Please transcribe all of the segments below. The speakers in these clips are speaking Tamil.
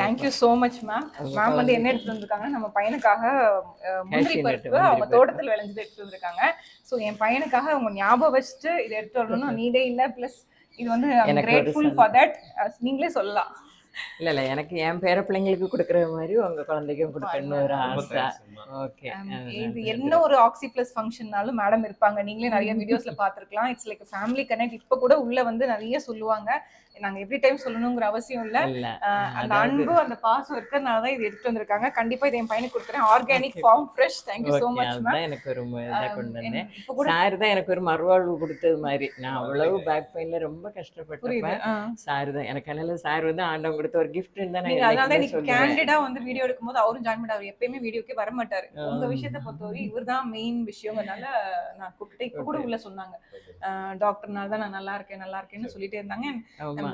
Thank you so much ma'am ma'am வந்து என்ன எடுத்துட்டு வந்திருக்காங்க? நம்ம பையனுக்காக முந்திரி பருப்பு அவங்க. தோட்டத்தில் விளைஞ்சது எடுத்துட்டு வந்திருக்காங்க. ஸோ என் பையனுக்காக அவங்க ஞாபகம் வச்சுட்டு இதை எடுத்து வரணும்னு நீடே இல்லை. ப்ளஸ் இது வந்து கிரேட்ஃபுல் ஃபார் தட் நீங்களே சொல்லலாம். இல்ல இல்ல. எனக்கு என் பேர பிள்ளைங்களுக்கு கொடுக்குற மாதிரி உங்க குழந்தைக்கும் கொடுக்கணும்னு ஒரு ஆசை. ஓகே Um, இது என்ன ஒரு ஆக்சி பிளஸ் ஃபங்க்ஷன்னாலும் மேடம் இருப்பாங்க. நீங்களே நிறைய வீடியோஸ்ல பாத்துருக்கலாம் இட்ஸ் லைக் ஃபேமிலி கனெக்ட் இப்ப கூட உள்ள வந்து நிறைய சொல்லுவாங்க. நாங்க எவ்ரி டைம் சொல்லணுங்கிற அவசியம் இல்ல. அந்த அன்பு அந்த பாசம் இருக்கிறதுனால தான் இது எடுத்துட்டு வந்திருக்காங்க. கண்டிப்பா இதை என் பையனுக்கு கொடுக்குறேன். Organic farm fresh thank you okay much ma'am எனக்கு ஒரு கொண்டு வந்தேன். சார் தான் எனக்கு ஒரு மறுவாழ்வு கொடுத்தது மாதிரி. நான் அவ்வளவு பேக் பெயின்ல ரொம்ப அஹ். சார் தான். எனக்கு அதனால சார் வந்து ஆண்டவன் கொடுத்த ஒரு கிஃப்ட் தான் நான் அதனால நீங்க கேண்டிடா வந்து வீடியோ எடுக்கும்போது அவரும் ஜாயின் பண்ண அவர் எப்பயுமே வீடியோக்கே வர மாட்டாரு உங்க. விஷயத்தை பொறுத்தவரை இவர்தான் மெயின் விஷயங்கிறனால நான் கூப்பிட்டு இப்ப கூட. உள்ள சொன்னாங்க. டாக்டர்னால தான் நான் நல்லா இருக்கேன் நல்லா இருக்கேன்னு சொல்லிட்டே இருந்தாங்க.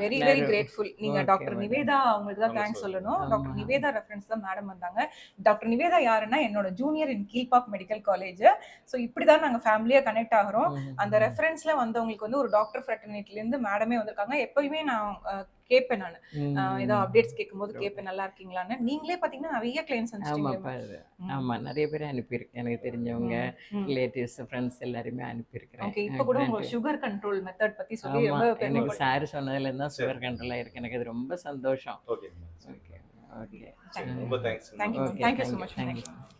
வெரி வெரி கிரேட்ஃபுல் நீங்க டாக்டர். நிவேதா அவங்களுக்கு தான் தேங்க்ஸ். சொல்லணும். டாக்டர் நிவேதா ரெஃபரன்ஸ் தான் மேடம் வந்தாங்க. டாக்டர் நிவேதா யாருன்னா என்னோட junior in Kilpauk medical college so இப்படிதான் நாங்க ஃபேமிலியா கனெக்ட் ஆகுறோம். அந்த ரெஃபரன்ஸ்ல வந்தவங்களுக்கு வந்து ஒரு டாக்டர் ஃப்ரெட்டர்னிட்டில இருந்து மேடமே வந்திருக்காங்க. எப்பயுமே நான் கேட்பேன் நான். ஏதோ அப்டேட்ஸ் கேட்கும்போது கேட்பேன் நல்லா இருக்கீங்களான்னு. நீங்களே பாத்தீங்கன்னா நிறைய கிளைண்ட்ஸ் அது. ஆமா நிறைய பேர் அனுப்பியிருக்கேன் எனக்கு தெரிஞ்சவங்க ரிலேட்டிவ்ஸ் ஃப்ரெண்ட்ஸ் எல்லாருமே அனுப்பியிருக்கிறேன். ஓகே இப்போ கூட உங்களுக்கு சுகர் கண்ட்ரோல் மெத்தட் பத்தி சொல்லி ரொம்ப சார் சொன்னதுல இருந்தா சுகர் கண்ட்ரோல் ஆயிருக்கு எனக்கு அது ரொம்ப சந்தோஷம். Okay. Okay. Okay thank you Okay, thank you so thank you, much thank thank you you.